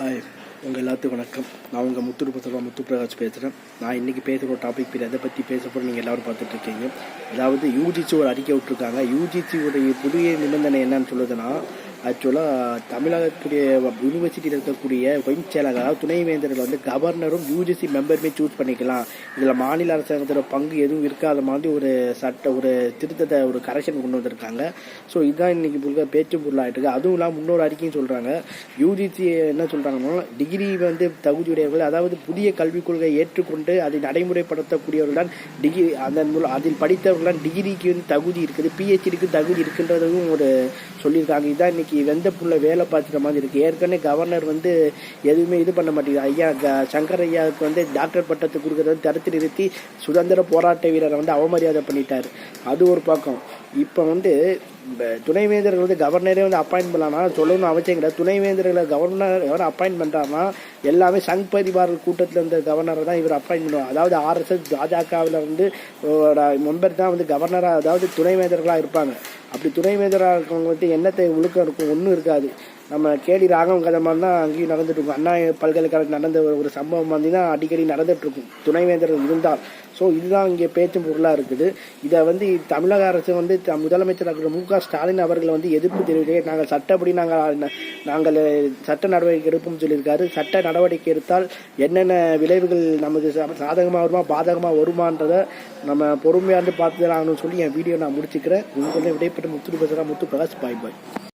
Hi உங்கள் எல்லாத்துக்கும் வணக்கம். நான் உங்கள் முத்துருப்ப பசவா முத்து பிரகாஷ் பேசுகிறேன் நான் இன்றைக்கி பேசுகிற ஒரு டாபிக் பேர் எதை பற்றி பேச போகிற நீங்கள் எல்லோரும் பார்த்துட்ருக்கீங்க அதாவது யூஜிசி ஒரு அறிக்கை விட்டுருக்காங்க. யூஜிசியோடைய புதிய நிபந்தனை என்னன்னு சொல்லுதுன்னா ஆக்சுவலாக தமிழகத்துடைய யூனிவர்சிட்டியில் இருக்கக்கூடிய பொய்ச் செயலாளர் அதாவது துணைவேந்தர்கள் வந்து கவர்னரும் யூஜிசி மெம்பருமே சூஸ் பண்ணிக்கலாம். இதில் மாநில அரசாங்கத்தோட பங்கு எதுவும் இருக்காத மாதிரி ஒரு சட்ட ஒரு திருத்தத்தை ஒரு கரெக்ஷன் கொண்டு வந்திருக்காங்க. ஸோ இதுதான் இன்னைக்கு புள்ள பேச்சு பொருளாகிட்டு இருக்குது அதுவும் இல்லாமல் இன்னொரு அறிக்கையும் சொல்கிறாங்க யூஜிசி என்ன சொல்கிறாங்கன்னா டிகிரி வந்து தகுதியுடையவர்கள் அதாவது புதிய கல்விக் கொள்கையை ஏற்றுக்கொண்டு அதை நடைமுறைப்படுத்தக்கூடியவர்கள் தான் டிகிரி அதன் மூலம் அதில் படித்தவர்கள் தான் டிகிரிக்கு வந்து தகுதி இருக்குது பிஹெச்டிக்கு தகுதி இருக்குன்றதும் ஒரு சொல்லியிருக்காங்க. இதுதான் இன்றைக்கி இன்னைக்கு வெந்த புள்ள வேலை பார்த்துட்ட மாதிரி இருக்குது ஏற்கனவே கவர்னர் வந்து எதுவுமே இது பண்ண மாட்டேங்குது. ஐயா க சங்கர் ஐயாவுக்கு வந்து டாக்டர் பட்டத்தை கொடுக்குறத வந்து தடுத்து நிறுத்தி சுதந்திர போராட்ட வீரரை வந்து அவமரியாதை பண்ணிட்டார். அது ஒரு பக்கம். இப்போ வந்து துணைவேந்தர்கள் வந்து கவர்னரே வந்து அப்பாயின்ட் பண்ணலாம் சொல்லணும்னு அவசியம் கிடையாது. துணைவேந்தர்களை கவர்னர் எவரை அப்பாயின்ட் பண்ணுறாருன்னா எல்லாமே சங் பரிவார்கள் கூட்டத்தில் இருந்த கவர்னரை தான் இவர் அப்பாயின்ட் பண்ணுவார் அதாவது ஆர்எஸ்எஸ் பாஜகவில் வந்து மெம்பர் தான் வந்து கவர்னராக அதாவது துணைவேந்தர்களாக இருப்பாங்க. அப்படி துணைவேந்தராக இருக்கவங்க வந்து என்னத்தை ஒழுக்கம் இருக்கும் ஒன்றும் இருக்காது. நம்ம கேடி ராகம் கதை மாதிரி தான் அங்கேயும் நடந்துட்டு இருக்கும் அண்ணா பல்கலைக்கழகம் நடந்த ஒரு- சம்பவம் மாதிரி தான் அடிக்கடி நடந்துட்டு இருக்கும் இருந்தால். ஸோ இதுதான் இங்கே பேச்சும் பொருளாக இருக்குது. இதை வந்து தமிழக அரசு வந்து த- முதலமைச்சர் டாக்டர் மு க ஸ்டாலின் அவர்கள் வந்து எதிர்ப்பு தெரிவித்து நாங்கள் சட்டப்படி நாங்கள் நாங்கள் சட்ட நடவடிக்கை எடுப்போம்னு சொல்லியிருக்காரு. சட்ட நடவடிக்கை எடுத்தால் என்னென்ன விளைவுகள் நமக்கு சா- சாதகமாக வருமா பாதகமாக வருமான்றதை நம்ம பொறுமையாக இருந்து பார்த்து தான் ஆகணும்னு சொல்லி என் வீடியோ நான் முடிச்சுக்கிறேன். உங்களுக்கு வந்து விடைபெற்ற முத்து பேசுகிறேன் முத்து பிரகாஷ் பாய் பாய்.